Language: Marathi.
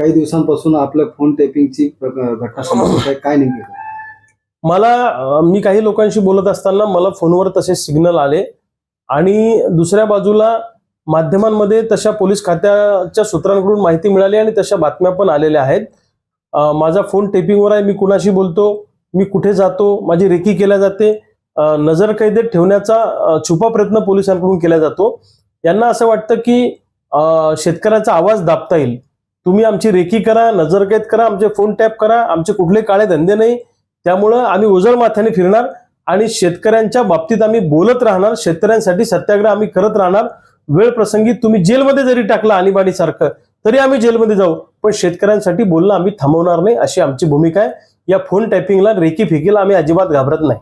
काही दिवसांपासून आपल्या फोन टेपिंगची घटना समोर आहे काय नेमकी घटना? मला अं, मी काही लोकांशी बोलत असताना मला फोनवर तसे सिग्नल आले. आणि दुसऱ्या बाजूला माध्यमांमध्ये तशा पोलीस खात्याच्या सूत्रांकडून माहिती मिळाली आणि तशा बातम्या पण आलेल्या आहेत. अं, माझा फोन टेपिंगवर आहे मी कुणाशी बोलतो मी कुठे जातो माझी रेकी केल्या जाते. अं, नजरकैदेत ठेवण्याचा अं, छुपा प्रयत्न पोलिसांकडून केला जातो. यांना असं वाटतं की अं, शेतकऱ्याचा आवाज दाबता येईल. तुम्ही आमची रेकी करा नजरकैद करा आमचे फोन टॅप करा आमचे कुठले काळे धंदे नाही. त्यामुळं आम्ही उजळ माथ्याने फिरणार आणि शेतकऱ्यांच्या बाबतीत आम्ही बोलत राहणार शेतकऱ्यांसाठी सत्याग्रह आम्ही करत राहणार. वेळ प्रसंगी तुम्ही जेलमध्ये जरी टाकला आणीबाणी सारखं तरी आम्ही जेलमध्ये जाऊ. पण शेतकऱ्यांसाठी बोलणं आम्ही थांबवणार नाही अशी आमची भूमिका आहे. या फोन टॅपिंगला रेकी फिकीला आम्ही अजिबात घाबरत नाही.